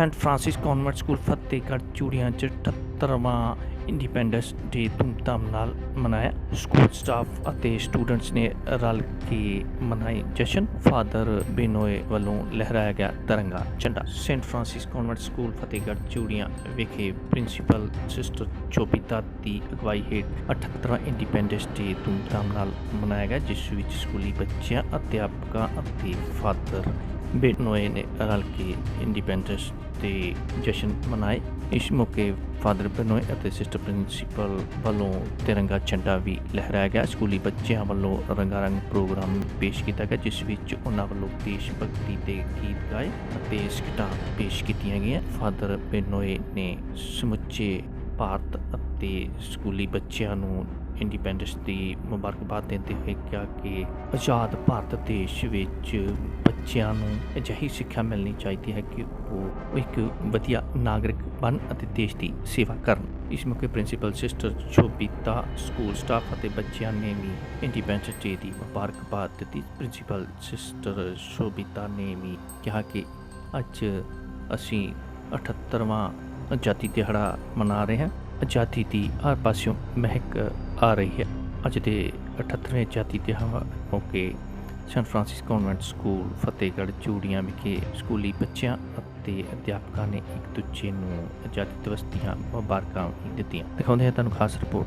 Saint Francis Convent School Fatehgarh Churian 'ਚ 78ਵਾਂ independence ਡੇ ਧੂਮਧਾਮ ਨਾਲ ਮਨਾਇਆ। ਸਕੂਲ ਸਟਾਫ ਅਤੇ ਸਟੂਡੈਂਟਸ ਨੇ ਰਲ ਕੇ ਮਨਾਈ ਜਸ਼ਨ। ਫਾਦਰ ਬਿਨੋਏ ਵੱਲੋਂ ਲਹਿਰਾਇਆ ਗਿਆ ਤਿਰੰਗਾ ਝੰਡਾ। Saint Francis Convent School Fatehgarh Churian ਵਿਖੇ ਪ੍ਰਿੰਸੀਪਲ ਸਿਸਟਰ ਚੋਬਿਤਾ ਦੀ ਅਗਵਾਈ ਹੇਠ 78ਵਾਂ ਇੰਡੀਪੈਂਡੈਂਸ ਡੇ ਧੂਮਧਾਮ ਨਾਲ ਮਨਾਇਆ ਗਿਆ, ਜਿਸ ਵਿੱਚ ਸਕੂਲੀ ਬੱਚਿਆਂ, ਅਧਿਆਪਕਾਂ ਅਤੇ ਫਾਦਰ ਬਿਨੋਏ ਨੇ ਰਲ ਕੇ ਇੰਡੀਪੈਂਡੈਂਸ ਦੇ ਜਸ਼ਨ ਮਨਾਏ। ਇਸ ਮੌਕੇ ਫਾਦਰ ਬਿਨੋਏ ਅਤੇ ਸਿਸਟਰ ਪ੍ਰਿੰਸੀਪਲ ਵੱਲੋਂ ਤਿਰੰਗਾ ਝੰਡਾ ਵੀ ਲਹਿਰਾਇਆ ਗਿਆ। ਸਕੂਲੀ ਬੱਚਿਆਂ ਵੱਲੋਂ ਰੰਗਾਰੰਗ ਪ੍ਰੋਗਰਾਮ ਪੇਸ਼ ਕੀਤਾ ਗਿਆ, ਜਿਸ ਵਿੱਚ ਉਹਨਾਂ ਵੱਲੋਂ ਦੇਸ਼ ਭਗਤੀ ਦੇ ਗੀਤ ਗਾਏ ਅਤੇ ਸਕਿੱਟਾਂ ਪੇਸ਼ ਕੀਤੀਆਂ ਗਈਆਂ। ਫਾਦਰ ਬਿਨੋਏ ਨੇ ਸਮੁੱਚੇ ਭਾਰਤ ਅਤੇ ਸਕੂਲੀ ਬੱਚਿਆਂ ਨੂੰ ਇੰਡੀਪੈਂਡੈਂਸ ਦੀ ਮੁਬਾਰਕਬਾਦ ਦਿੰਦੇ ਹੋਏ ਕਿਹਾ ਕਿ ਆਜ਼ਾਦ ਭਾਰਤ ਦੇਸ਼ ਵਿੱਚ ਬੱਚਿਆਂ ਨੂੰ ਅਜਿਹੀ ਸਿੱਖਿਆ ਮਿਲਣੀ ਚਾਹੀਦੀ ਹੈ ਕਿ ਉਹ ਇੱਕ ਵਧੀਆ ਨਾਗਰਿਕ ਬਣ ਅਤੇ ਦੇਸ਼ ਦੀ ਸੇਵਾ ਕਰਨ। ਇਸ ਮੌਕੇ principal sister Shobhita school staff ਅਤੇ ਬੱਚਿਆਂ ਨੇ ਵੀ ਇੰਡੀਪੈਂਡੈਂਸ ਡੇ ਦੀ ਮੁਬਾਰਕਬਾਦ ਦਿੱਤੀ। ਪ੍ਰਿੰਸੀਪਲ ਸਿਸਟਰ ਸ਼ੋਭਿਤਾ ਨੇ ਵੀ ਕਿਹਾ ਕਿ ਅੱਜ ਅਸੀਂ 78ਵਾਂ ਆਜ਼ਾਦੀ ਦਿਹਾੜਾ ਮਨਾ ਰਹੇ ਹਾਂ ਆਜ਼ਾਦੀ ਦੀ ਹਰ ਪਾਸਿਓਂ ਮਹਿਕ ਆ ਰਹੀ ਹੈ। ਅੱਜ ਦੇ 78ਵੇਂ ਆਜ਼ਾਦੀ ਦਿਹਾੜਾ ਮੌਕੇ Saint Francis Convent School, Fatehgarh, Churian ਵਿਖੇ ਸਕੂਲੀ ਬੱਚਿਆਂ ਅਤੇ ਅਧਿਆਪਕਾਂ ਨੇ ਇੱਕ ਦੂਜੇ ਨੂੰ ਆਜ਼ਾਦੀ ਦਿਵਸ ਦੀਆਂ ਮੁਬਾਰਕਾਂ ਦਿੱਤੀਆਂ। ਦਿਖਾਉਂਦੇ ਹਾਂ ਤੁਹਾਨੂੰ ਖਾਸ ਰਿਪੋਰਟ।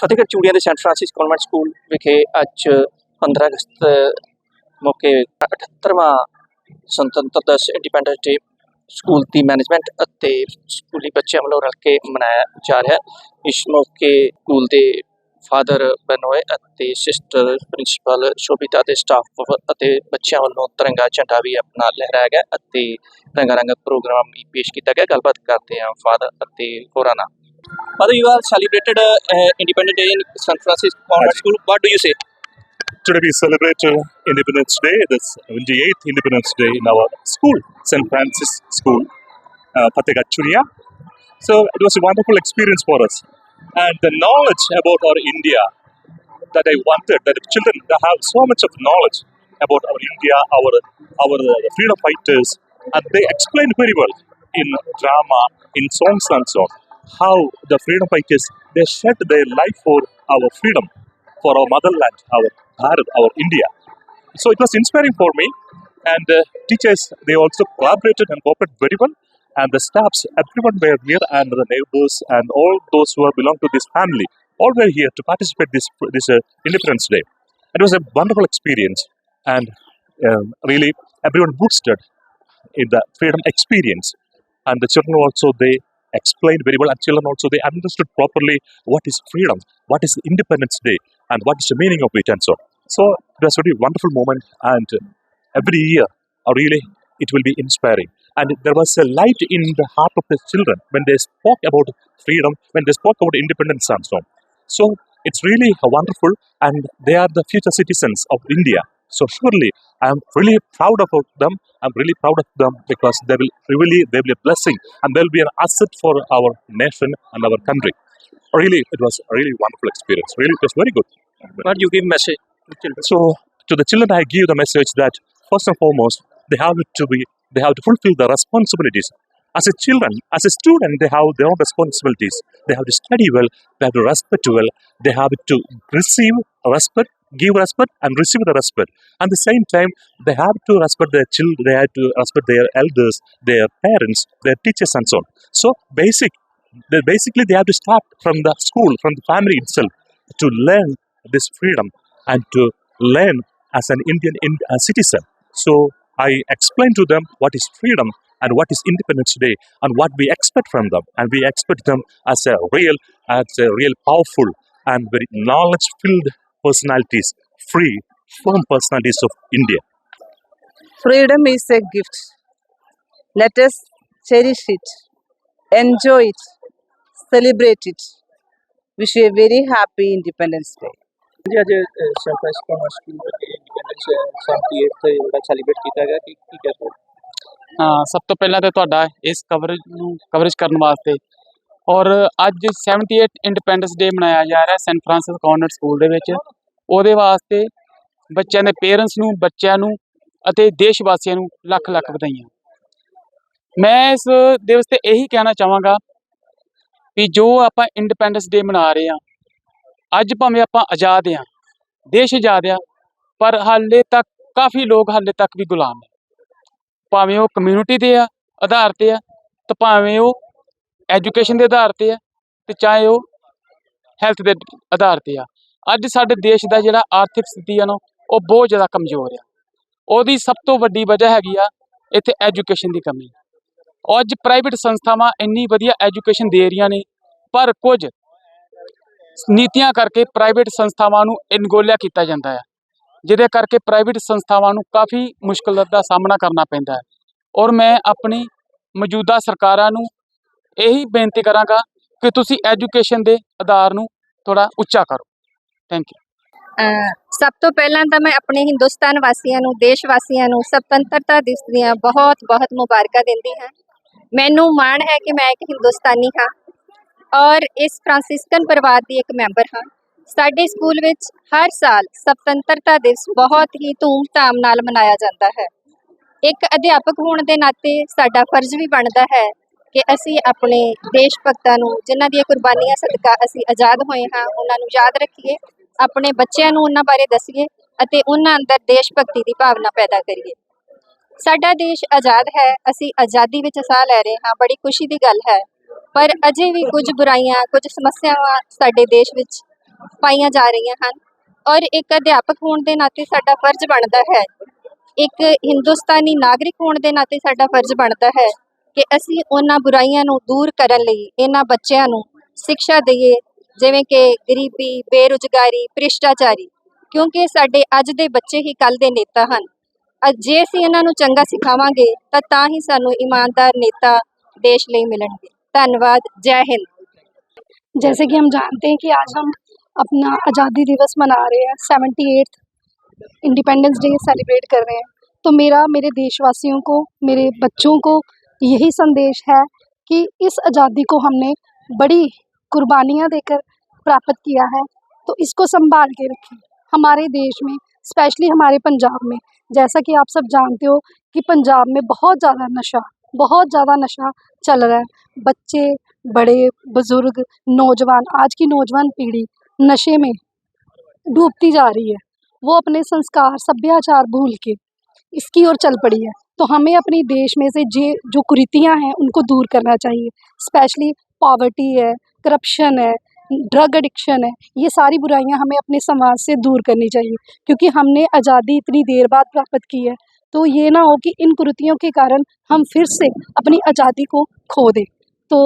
ਫਤਿਹਗੜ੍ਹ ਚੂੜੀਆਂ ਦੇ ਸੈਂਟ ਫਰਾਂਸਿਸ ਕਨਵੈਂਟ ਸਕੂਲ ਵਿਖੇ ਅੱਜ 15 ਅਗਸਤ ਮੌਕੇ 78ਵਾਂ ਸੁਤੰਤਰ ਦਿਵਸ ਇੰਡੀਪੈਂਡੈਂਸ ਡੇ ਸਕੂਲ ਦੀ ਮੈਨੇਜਮੈਂਟ ਅਤੇ ਸਕੂਲੀ ਬੱਚਿਆਂ ਵੱਲੋਂ ਰਲ ਕੇ ਮਨਾਇਆ ਜਾ ਰਿਹਾ ਹੈ। ਇਸ ਮੌਕੇ ਸਕੂਲ ਦੇ ਫਾਦਰ ਬਨੋਏ ਅਤੇ ਸਿਸਟਰ ਪ੍ਰਿੰਸੀਪਲ ਸ਼ੋਭਿਤਾ ਦੇ ਸਟਾਫ ਅਤੇ ਬੱਚਿਆਂ ਵੱਲੋਂ ਤਿਰੰਗਾ ਝੰਡਾ ਵੀ ਆਪਣਾ ਲਹਿਰਾਇਆ ਗਿਆ ਅਤੇ ਰੰਗਾ ਪ੍ਰੋਗਰਾਮ ਵੀ ਪੇਸ਼ ਕੀਤਾ ਗਿਆ। ਗੱਲਬਾਤ ਕਰਦੇ ਹਾਂ ਫਾਦਰ ਅਤੇ ਹੋਰਾਂ ਨਾਲ। Father, you are celebrated uh, Independence Day in San Francisco Convent School. What do you say? Today we celebrate uh, Independence Day, the 78th Independence Day in our school, St. Francis School, uh, So it was a wonderful experience for us. And the knowledge about our India that I wanted, that the children they have so much of knowledge about our India, our our uh, freedom fighters, and they explained very well in drama, in songs and so on, how the freedom fighters they shed their life for our freedom, for our motherland, our Bharat, our India. So it was inspiring for me, and uh, teachers they also collaborated and cooperated very well, and the staffs everyone were here, and the neighbors and all those who belong to this family all were here to participate this this uh, Independence Day. It was a wonderful experience, and um, really everyone boosted in the freedom experience, and the children also they explained very well, and children also they understood properly what is freedom, what is Independence Day, and what is the meaning of it, and so. So it was a really wonderful moment, and uh, every year, uh, really, it will be inspiring. And there was a light in the heart of the children when they spoke about freedom, when they spoke about independence and so on. So it's really wonderful, and they are the future citizens of India. So surely, I am really proud of them. I'm really proud of them because they will really they will be a blessing, and they will be an asset for our nation and our country. Really, it was a really wonderful experience. Really, it was very good. What do you give message to children? So to the children, I give the message that first and foremost, they have to be, they have to fulfill the responsibilities. As a children, as a student, they have their own responsibilities. They have to study well. They have to respect well. They have to receive respect give respect and receive the respect. At the same time, they have to respect their children, they have to respect their elders, their parents, their teachers, and so on. So, basic, they basically they have to start from the school, from the family itself, to learn this freedom and to learn as an Indian in, citizen. So, I explain to them what is freedom and what is Independence Day and what we expect from them, and we expect them as a real, as a real powerful and very knowledge-filled personalities, free, firm personalities of India. Freedom is a gift. Let us cherish it, enjoy it, celebrate it. Wish you a very happy Independence Day. ਜੀ ਅੱਜ Saint Francis convent school ਦੇ independence 78th ਜਿਹੜਾ celebrate ਕੀਤਾ ਗਿਆ ਕੀ ਕੀ ਕਹਿ ਸਕਦੇ ਹਾਂ ਸਭ ਤੋਂ ਪਹਿਲਾਂ ਤਾਂ ਤੁਹਾਡਾ ਇਸ ਕਵਰੇਜ ਨੂੰ ਕਵਰੇਜ ਕਰਨ ਵਾਸਤੇ ਔਰ ਅੱਜ 78 ਇੰਡੀਪੈਂਡੈਂਸ ਡੇ ਮਨਾਇਆ ਜਾ ਰਿਹਾ ਸੈਂਟ ਫਰਾਂਸਿਸ ਕਨਵੈਂਟ ਸਕੂਲ ਦੇ ਵਿੱਚ। ਉਹਦੇ ਵਾਸਤੇ ਬੱਚਿਆਂ ਦੇ ਪੇਰੈਂਟਸ ਨੂੰ, ਬੱਚਿਆਂ ਨੂੰ ਅਤੇ ਦੇਸ਼ ਵਾਸੀਆਂ ਨੂੰ ਲੱਖ ਲੱਖ ਵਧਾਈਆਂ। ਮੈਂ ਇਸ ਦਿਵਸ ਤੇ ਇਹੀ ਕਹਿਣਾ ਚਾਹਾਂਗਾ ਕਿ ਜੋ ਆਪਾਂ ਇੰਡੀਪੈਂਡੈਂਸ ਡੇ ਮਨਾ ਰਹੇ ਹਾਂ, ਅੱਜ ਭਾਵੇਂ ਆਪਾਂ ਆਜ਼ਾਦ ਹਾਂ, ਦੇਸ਼ ਆਜ਼ਾਦ ਆ ਪਰ ਹਾਲੇ ਤੱਕ ਕਾਫੀ ਲੋਕ ਹਾਲੇ ਤੱਕ ਵੀ ਗੁਲਾਮ ਨੇ। ਭਾਵੇਂ ਉਹ ਕਮਿਊਨਿਟੀ ਦੇ ਆ, ਆਧਾਰ ਤੇ ਆ, ਤੇ ਭਾਵੇਂ ਉਹ ਐਜੂਕੇਸ਼ਨ ਦੇ ਆਧਾਰ ਤੇ ਆ ਤੇ ਚਾਹੇ ਉਹ ਹੈਲਥ ਦੇ ਆਧਾਰ ਤੇ ਆ। ਅੱਜ ਸਾਡੇ ਦੇਸ਼ ਦਾ ਜਿਹੜਾ ਆਰਥਿਕ ਸਥਿਤੀ ਆ ਨਾ, ਉਹ ਬਹੁਤ ਜ਼ਿਆਦਾ ਕਮਜ਼ੋਰ ਆ। ਉਹਦੀ ਸਭ ਤੋਂ ਵੱਡੀ ਵਜ੍ਹਾ ਹੈਗੀ ਆ ਇੱਥੇ ਐਜੂਕੇਸ਼ਨ ਦੀ ਕਮੀ। ਅੱਜ ਪ੍ਰਾਈਵੇਟ ਸੰਸਥਾਵਾਂ ਇੰਨੀ ਵਧੀਆ ਐਜੂਕੇਸ਼ਨ ਦੇ ਰਹੀਆਂ ਨੇ, ਪਰ ਕੁਝ ਨੀਤੀਆਂ ਕਰਕੇ ਪ੍ਰਾਈਵੇਟ ਸੰਸਥਾਵਾਂ ਨੂੰ ਇਨਗੋਲਿਆ ਕੀਤਾ ਜਾਂਦਾ ਹੈ ਜਿਹਦੇ ਕਰਕੇ ਪ੍ਰਾਈਵੇਟ ਸੰਸਥਾਵਾਂ ਨੂੰ ਕਾਫੀ ਮੁਸ਼ਕਲ ਦਾ ਸਾਹਮਣਾ ਕਰਨਾ ਪੈਂਦਾ ਹੈ। ਔਰ ਮੈਂ ਆਪਣੀ ਮੌਜੂਦਾ ਸਰਕਾਰਾਂ ਨੂੰ ਇਹੀ ਬੇਨਤੀ ਕਰਾਂਗਾ ਕਿ ਤੁਸੀਂ ਐਜੂਕੇਸ਼ਨ ਦੇ ਆਧਾਰ ਨੂੰ ਥੋੜਾ ਉੱਚਾ ਕਰੋ। ਥੈਂਕ ਯੂ ਸਭ ਤੋਂ ਪਹਿਲਾਂ ਤਾਂ ਮੈਂ ਆਪਣੇ ਹਿੰਦੁਸਤਾਨ ਵਾਸੀਆਂ ਨੂੰ, ਦੇਸ਼ ਵਾਸੀਆਂ ਨੂੰ ਸੁਤੰਤਰਤਾ ਦਿਵਸ ਦੀਆਂ ਬਹੁਤ ਬਹੁਤ ਮੁਬਾਰਕਾਂ ਦਿੰਦੀ ਹਾਂ। ਮੈਨੂੰ ਮਾਣ ਹੈ ਕਿ ਮੈਂ ਇੱਕ ਹਿੰਦੁਸਤਾਨੀ ਹਾਂ ਔਰ ਇਸ ਫ੍ਰਾਂਸਿਸਕਨ ਪਰਿਵਾਰ ਦੀ ਇੱਕ ਮੈਂਬਰ ਹਾਂ। ਸਾਡੇ ਸਕੂਲ ਵਿੱਚ ਹਰ ਸਾਲ ਸੁਤੰਤਰਤਾ ਦਿਵਸ ਬਹੁਤ ਹੀ ਧੂਮ-ਧਾਮ ਨਾਲ ਮਨਾਇਆ ਜਾਂਦਾ ਹੈ। ਇੱਕ ਅਧਿਆਪਕ ਹੋਣ ਦੇ ਨਾਤੇ ਸਾਡਾ ਫਰਜ਼ ਵੀ ਬਣਦਾ ਹੈ ਕਿ ਅਸੀਂ ਆਪਣੇ ਦੇਸ਼ ਭਗਤਾਂ ਨੂੰ, ਜਿਨ੍ਹਾਂ ਦੀਆਂ ਕੁਰਬਾਨੀਆਂ ਸਦਕਾ ਅਸੀਂ ਆਜ਼ਾਦ ਹੋਏ ਹਾਂ, ਉਹਨਾਂ ਨੂੰ ਯਾਦ ਰੱਖੀਏ, ਆਪਣੇ ਬੱਚਿਆਂ ਨੂੰ ਉਹਨਾਂ ਬਾਰੇ ਦੱਸੀਏ ਅਤੇ ਉਹਨਾਂ ਅੰਦਰ ਦੇਸ਼ ਭਗਤੀ ਦੀ ਭਾਵਨਾ ਪੈਦਾ ਕਰੀਏ। ਸਾਡਾ ਦੇਸ਼ ਆਜ਼ਾਦ ਹੈ, ਅਸੀਂ ਆਜ਼ਾਦੀ ਵਿੱਚ ਸਾਹ ਲੈ ਰਹੇ ਹਾਂ, ਬੜੀ ਖੁਸ਼ੀ ਦੀ ਗੱਲ ਹੈ। ਪਰ ਅਜੇ ਵੀ ਕੁਝ ਬੁਰਾਈਆਂ, ਕੁਝ ਸਮੱਸਿਆਵਾਂ ਸਾਡੇ ਦੇਸ਼ ਵਿੱਚ ਪਾਈਆਂ ਜਾ ਰਹੀਆਂ ਹਨ ਔਰ ਇੱਕ ਅਧਿਆਪਕ ਹੋਣ ਦੇ ਨਾਤੇ ਸਾਡਾ ਫਰਜ਼ ਬਣਦਾ ਹੈ, ਇੱਕ ਹਿੰਦੁਸਤਾਨੀ ਨਾਗਰਿਕ ਹੋਣ ਦੇ ਨਾਤੇ ਸਾਡਾ ਫਰਜ਼ ਬਣਦਾ ਹੈ। ਕਿ ਅਸੀਂ ਉਹਨਾਂ ਬੁਰਾਈਆਂ ਨੂੰ ਦੂਰ ਕਰਨ ਲਈ ਇਹਨਾਂ ਬੱਚਿਆਂ ਨੂੰ ਸਿੱਖਿਆ ਦਈਏ ਜਿਵੇਂ ਕਿ ਗਰੀਬੀ ਬੇਰੁਜ਼ਗਾਰੀ ਭ੍ਰਿਸ਼ਟਾਚਾਰੀ ਕਿਉਂਕਿ ਸਾਡੇ ਅੱਜ ਦੇ ਬੱਚੇ ਹੀ ਕੱਲ ਦੇ ਨੇਤਾ ਹਨ ਅ- ਜੇ ਅਸੀਂ ਇਹਨਾਂ ਨੂੰ ਚੰਗਾ ਸਿਖਾਵਾਂਗੇ ਤਾਂ ਤਾਂ ਹੀ ਸਾਨੂੰ ਇਮਾਨਦਾਰ ਨੇਤਾ ਦੇਸ਼ ਲਈ ਮਿਲਣਗੇ ਧੰਨਵਾਦ ਜੈ ਹਿੰਦ जैसे कि हम जानते हैं कि आज हम अपना आज़ादी दिवस मना रहे हैं सेवेंटी इंडिपेंडेंस डे सेलिब्रेट कर रहे हैं तो मेरा मेरे देशवासियों को मेरे बच्चों को यही संदेश है कि इस आज़ादी को हमने बड़ी कुर्बानियाँ देकर प्राप्त किया है। तो इसको संभाल के रखें। हमारे देश में, स्पेशली हमारे पंजाब में, जैसा कि आप सब जानते हो कि पंजाब में बहुत ज़्यादा नशा, बहुत ज़्यादा नशा चल रहा है। बच्चे, बड़े, बुज़ुर्ग, नौजवान, आज की नौजवान पीढ़ी नशे में डूबती जा रही है। वो अपने संस्कार, सभ्याचार भूल के इसकी ओर चल पड़ी है। तो हमें अपने देश में से जे, जो कुरीतियाँ हैं, उनको दूर करना चाहिए। स्पेशली पॉवर्टी है करप्शन है ड्रग एडिक्शन है, ये सारी बुराइयाँ हमें अपने समाज से दूर करनी चाहिए। क्योंकि हमने आज़ादी इतनी देर बाद प्राप्त की है तो ये ना हो कि इन कुरीतियों के कारण हम फिर से अपनी आज़ादी को खो दें। तो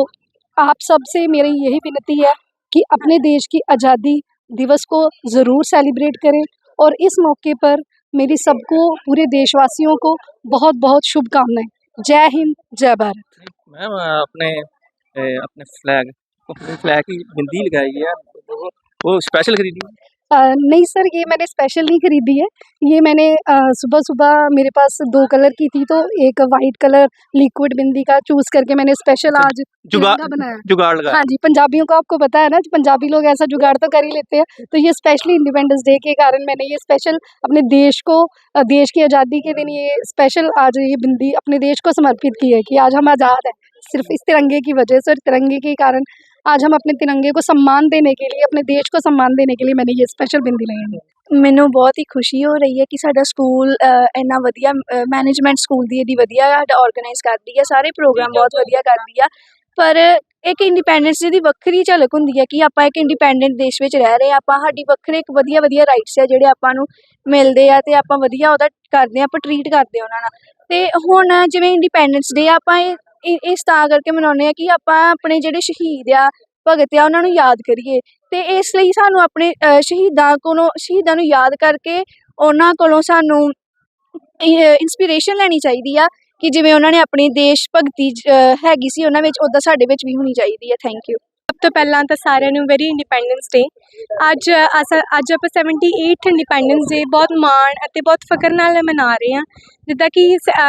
आप सबसे मेरी यही विनती है कि अपने देश की आज़ादी दिवस को ज़रूर सेलिब्रेट करें और इस मौके पर मेरी सबको पूरे देशवासियों को बहुत बहुत शुभकामनाएँ। जय हिंद जय भारत। मैम अपने अपने फ्लैग अपने फ्लैग की बिंदी लगाई है। वो, स्पेशल खरीदी। नहीं सर ये मैंने स्पेशल नहीं खरीदी है। ये मैंने सुबह सुबह मेरे पास दो कलर की थी तो एक वाइट कलर लिक्विड बिंदी का चूज़ करके मैंने स्पेशल आज जुगाड़ बनाया। जुगाड़ लगा हाँ जी पंजाबियों को आपको पता है ना पंजाबी लोग ऐसा जुगाड़ तो कर ही लेते हैं। तो ये स्पेशली इंडिपेंडेंस डे के कारण मैंने ये स्पेशल अपने देश को देश की आज़ादी के दिन ये स्पेशल आज ये बिंदी अपने देश को समर्पित की है कि आज हम आज़ाद हैं। सिर्फ़ इस तिरंगे की वजह से और तिरंगे के कारण आज हम अपने तिरंगे को सम्मान देने के लिए अपने देश को सम्मान देने के लिए मैंने ये स्पेशल बिंदी लगाई है ਮੈਨੂੰ ਬਹੁਤ ਹੀ ਖੁਸ਼ੀ ਹੋ ਰਹੀ ਹੈ ਕਿ ਸਾਡਾ ਸਕੂਲ ਅ, ਇੰਨਾ ਵਧੀਆ ਮੈਨੇਜਮੈਂਟ ਸਕੂਲ ਦੀ ਇਹਦੀ ਵਧੀਆ ਆਰਗੇਨਾਈਜ਼ ਕਰਦੀ ਹੈ ਸਾਰੇ ਪ੍ਰੋਗਰਾਮ ਬਹੁਤ ਵਧੀਆ ਕਰਦੀ ਆ ਪਰ ਇੱਕ ਇੰਡੀਪੈਂਡੈਂਸ ਦੀ ਵੱਖਰੀ ਝਲਕ ਹੁੰਦੀ ਹੈ ਕਿ ਆਪਾਂ ਇੱਕ ਇੰਡੀਪੈਂਡੈਂਟ ਦੇਸ਼ ਵਿੱਚ ਰਹਿ ਰਹੇ ਹਾਂ ਆਪਾਂ ਸਾਡੀ ਵੱਖਰੇ ਇੱਕ ਵਧੀਆ ਵਧੀਆ ਰਾਈਟਸ ਆ ਜਿਹੜੇ ਆਪਾਂ ਨੂੰ ਮਿਲਦੇ ਆ ਤੇ ਆਪਾਂ ਵਧੀਆ ਉਹਦਾ ਕਰਦੇ ਆ ਆਪਾਂ ਟਰੀਟ ਕਰਦੇ ਆ ਉਹਨਾਂ ਨਾਲ ਤੇ ਹੁਣ ਜਿਵੇਂ ਇੰਡੀਪੈਂਡੈਂਸ ਡੇ ਆਪਾਂ ਇਹ ਇਹ- ਇਸ ਤਾਂ ਕਰਕੇ ਮਨਾਉਂਦੇ ਆ ਕਿ ਆਪਾਂ ਆਪਣੇ ਜਿਹੜੇ ਸ਼ਹੀਦ ਆ ਭਗਤ ਆ ਉਹਨਾਂ ਨੂੰ ਯਾਦ ਕਰੀਏ। ਤੇ ਇਸ ਲਈ ਸਾਨੂੰ ਆਪਣੇ ਅ, ਸ਼ਹੀਦਾਂ ਕੋਲੋਂ ਸ਼ਹੀਦਾਂ ਨੂੰ ਯਾਦ ਕਰਕੇ ਉਹਨਾਂ ਕੋਲੋਂ ਸਾਨੂੰ ਇਨਸਪੀਰੇਸ਼ਨ ਲੈਣੀ ਚਾਹੀਦੀ ਆ ਕਿ ਜਿਵੇਂ ਉਹਨਾਂ ਨੇ ਆਪਣੀ ਦੇਸ਼ ਭਗਤੀ ਜ- ਅ, ਹੈਗੀ ਸੀ ਉਹਨਾਂ ਵਿੱਚ ਉੱਦਾਂ ਸਾਡੇ ਵਿੱਚ ਵੀ ਹੋਣੀ ਚਾਹੀਦੀ ਹੈ ਥੈਂਕ ਯੂ ਸਭ ਤੋਂ ਪਹਿਲਾਂ ਤਾਂ ਸਾਰਿਆਂ ਨੂੰ ਵੈਰੀ ਇੰਡੀਪੈਂਡੈਂਸ ਡੇ ਅੱਜ, ਅਸ, ਅੱਜ ਆਪਾਂ 78 ਇੰਡੀਪੈਂਡੈਂਸ ਡੇ ਬਹੁਤ ਮਾਣ ਅਤੇ ਬਹੁਤ ਫਖਰ ਨਾਲ ਮਨਾ ਰਹੇ ਹਾਂ। ਜਿੱਦਾਂ ਕਿ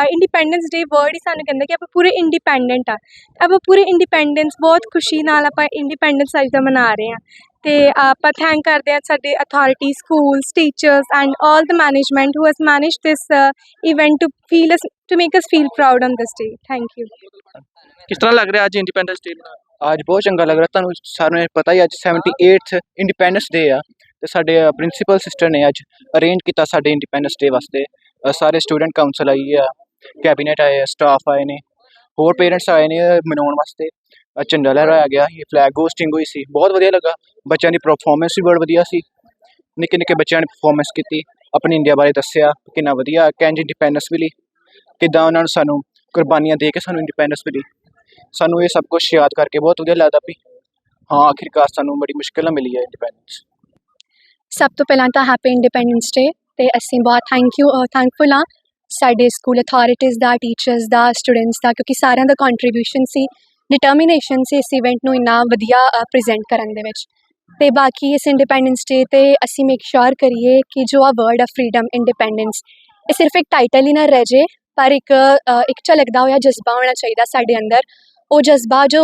ਇੰਡੀਪੈਂਡੈਂਸ ਡੇ ਵਰਡ ਹੀ ਸਾਨੂੰ ਕਹਿੰਦਾ ਕਿ ਆਪਾਂ ਪੂਰੇ ਇੰਡੀਪੈਂਡੈਂਟ ਆ ਆਪਾਂ ਪੂਰੇ ਇੰਡੀਪੈਂਡੈਂਸ ਬਹੁਤ ਖੁਸ਼ੀ ਨਾਲ ਆਪਾਂ ਇੰਡੀਪੈਂਡੈਂਸ ਅੱਜ ਦਾ ਮਨਾ ਰਹੇ ਹਾਂ। ਤੇ ਆਪਾਂ ਥੈਂਕ ਕਰਦੇ ਹਾਂ ਸਾਡੇ authority schools teachers and all the management who has managed this event to feel us to make us feel proud on this day thank you ਕਿਸ ਤਰ੍ਹਾਂ ਲੱਗ ਰਿਹਾ ਅੱਜ ਇੰਡੀਪੈਂਡੈਂਸ ਡੇ ਅੱਜ ਬਹੁਤ ਚੰਗਾ ਲੱਗ ਰਿਹਾ। ਤੁਹਾਨੂੰ ਸਾਰਿਆਂ ਨੂੰ ਪਤਾ ਹੀ ਅੱਜ 78th ਇੰਡੀਪੈਂਡੈਂਸ ਡੇ ਆ ਤੇ ਸਾਡੇ ਪ੍ਰਿੰਸੀਪਲ ਸਿਸਟਰ ਨੇ ਅੱਜ ਅਰੇਂਜ ਕੀਤਾ ਸਾਡੇ ਇੰਡੀਪੈਂਡੈਂਸ ਡੇ ਵਾਸਤੇ। ਸਾਰੇ ਸਟੂਡੈਂਟ ਕਾਉਂਸਲ ਆਈ ਆ ਕੈਬਨਿਟ ਆਏ ਆ ਸਟਾਫ ਆਏ ਨੇ, ਹੋਰ ਪੇਰੈਂਟਸ ਆਏ ਨੇ ਮਨਾਉਣ ਵਾਸਤੇ। ਝੰਡਾ ਲਹਿਰਾਇਆ ਗਿਆ, ਇਹ ਫਲੈਗ ਹੋਸਟਿੰਗ ਹੋਈ ਸੀ। ਬਹੁਤ ਵਧੀਆ ਲੱਗਾ। ਬੱਚਿਆਂ ਦੀ ਪਰਫਾਰਮੈਂਸ ਵੀ ਬਹੁਤ ਵਧੀਆ ਸੀ। ਨਿੱਕੇ ਨਿੱਕੇ ਬੱਚਿਆਂ ਨੇ ਪਰਫਾਰਮੈਂਸ ਕੀਤੀ, ਆਪਣੀ ਇੰਡੀਆ ਬਾਰੇ ਦੱਸਿਆ, ਕਿੰਨਾ ਵਧੀਆ, ਕੈਂਜ ਇੰਡੀਪੈਂਡੈਂਸ ਮਿਲੀ। ਕਿੱਦਾਂ ਉਹਨਾਂ ਨੂੰ ਸਾਨੂੰ ਕੁਰਬਾਨੀਆਂ ਦੇ ਕੇ ਸਾਨੂੰ ਇੰਡੀਪੈਂਡੈਂਸ ਮਿਲੀ। ਸਾਨੂੰ ਇਹ ਸਭ ਕੁਝ ਯਾਦ ਕਰਕੇ ਬਹੁਤ ਵਧੀਆ ਲੱਗਦਾ ਵੀ ਹਾਂ, ਆਖਿਰਕਾਰ ਸਾਨੂੰ ਬੜੀ ਮੁਸ਼ਕਿਲ ਨਾਲ ਮਿਲੀ ਹੈ ਇੰਡੀਪੈਂਡੈਂਸ ਸਭ ਤੋਂ ਪਹਿਲਾਂ ਤਾਂ ਹੈਪੀ ਇੰਡੀਪੈਂਡੈਂਸ ਡੇ ਤੇ ਅਸੀਂ ਬਹੁਤ ਥੈਂਕ ਯੂ ਥੈਂਕਫੁਲ ਹਾਂ ਸਾਡੇ ਸਕੂਲ ਅਥਾਰਟੀਜ਼ ਦਾ ਟੀਚਰਸ ਦਾ ਸਟੂਡੈਂਟਸ ਦਾ ਕਿਉਂਕਿ ਸਾਰਿਆਂ ਦਾ ਕੰਟਰੀਬਿਊਸ਼ਨ ਸੀ ਡਿਟਰਮੀਨੇਸ਼ਨ ਸੀ ਇਸ ਇਵੈਂਟ ਨੂੰ ਇੰਨਾ ਵਧੀਆ ਪ੍ਰੈਜ਼ੈਂਟ ਕਰਨ ਦੇ ਵਿੱਚ। ਤੇ ਬਾਕੀ ਇਸ ਇੰਡੀਪੈਂਡੈਂਸ ਡੇ ਤੇ ਅਸੀਂ ਮੇਕ ਸ਼ੋਰ ਕਰੀਏ ਕਿ ਜੋ ਆ ਵਰਡ ਆ ਫਰੀडम ਇੰਡੀਪੈਂਡੈਂਸ ਇਹ ਸਿਰਫ ਇੱਕ ਟਾਈਟਲ ਹੀ ਨਾ ਰਹਿ ਜੇ, ਪਰ ਇੱਕ ਇੱਕ ਝਲਕਦਾ ਹੋਇਆ ਜਜ਼ਬਾ ਹੋਣਾ ਚਾਹੀਦਾ ਸਾਡੇ ਅੰਦਰ। वो जज्बा जो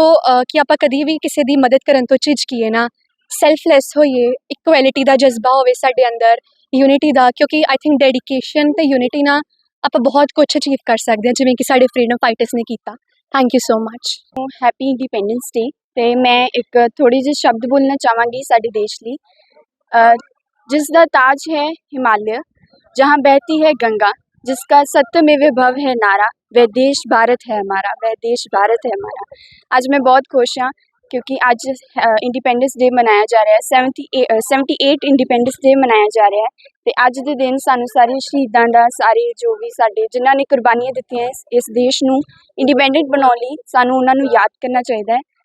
कि आप कभी भी किसी की मदद करने तो झिझकी ना। सैल्फलैस होक्वैलिटी का जज्बा होे अंदर यूनिटी का क्योंकि आई थिंक डेडीकेशन तो यूनिटी ना आप बहुत कुछ अचीव कर सकते हैं जिमें कि सा फ्रीडम फाइटर्स ने किया thank you so much happy Independence Day तो मैं एक थोड़ी जी शब्द बोलना चाहवागी साश ली। जिसका ताज है हिमालय, जहाँ बहती है गंगा। जिसका सत्य में विभव है नारा वह देश भारत है हमारा वह देश भारत है हमारा ਅੱਜ ਮੈਂ ਬਹੁਤ ਖੁਸ਼ ਹਾਂ ਕਿਉਂਕਿ ਅੱਜ ਇੰਡੀਪੈਂਡੈਂਸ ਡੇ ਮਨਾਇਆ ਜਾ ਰਿਹਾ ਹੈ 70 78 ਇੰਡੀਪੈਂਡੈਂਸ ਡੇ ਮਨਾਇਆ ਜਾ ਰਿਹਾ ਹੈ ਤੇ ਅੱਜ ਦੇ ਦਿਨ ਸਾਨੂੰ ਸਾਰੇ ਸ਼ਹੀਦਾਂ ਦਾ ਸਾਰੇ ਜੋ ਵੀ ਸਾਡੇ ਜਿਨ੍ਹਾਂ ਨੇ ਕੁਰਬਾਨੀਆਂ ਦਿੱਤੀਆਂ ਇਸ- ਇਸ ਦੇਸ਼ ਨੂੰ ਇੰਡੀਪੈਂਡੈਂਟ ਬਣਾਉਣ ਲਈ ਸਾਨੂੰ ਉਹਨਾਂ ਨੂੰ ਯਾਦ ਕਰਨਾ ਚਾਹੀਦਾ ਹੈ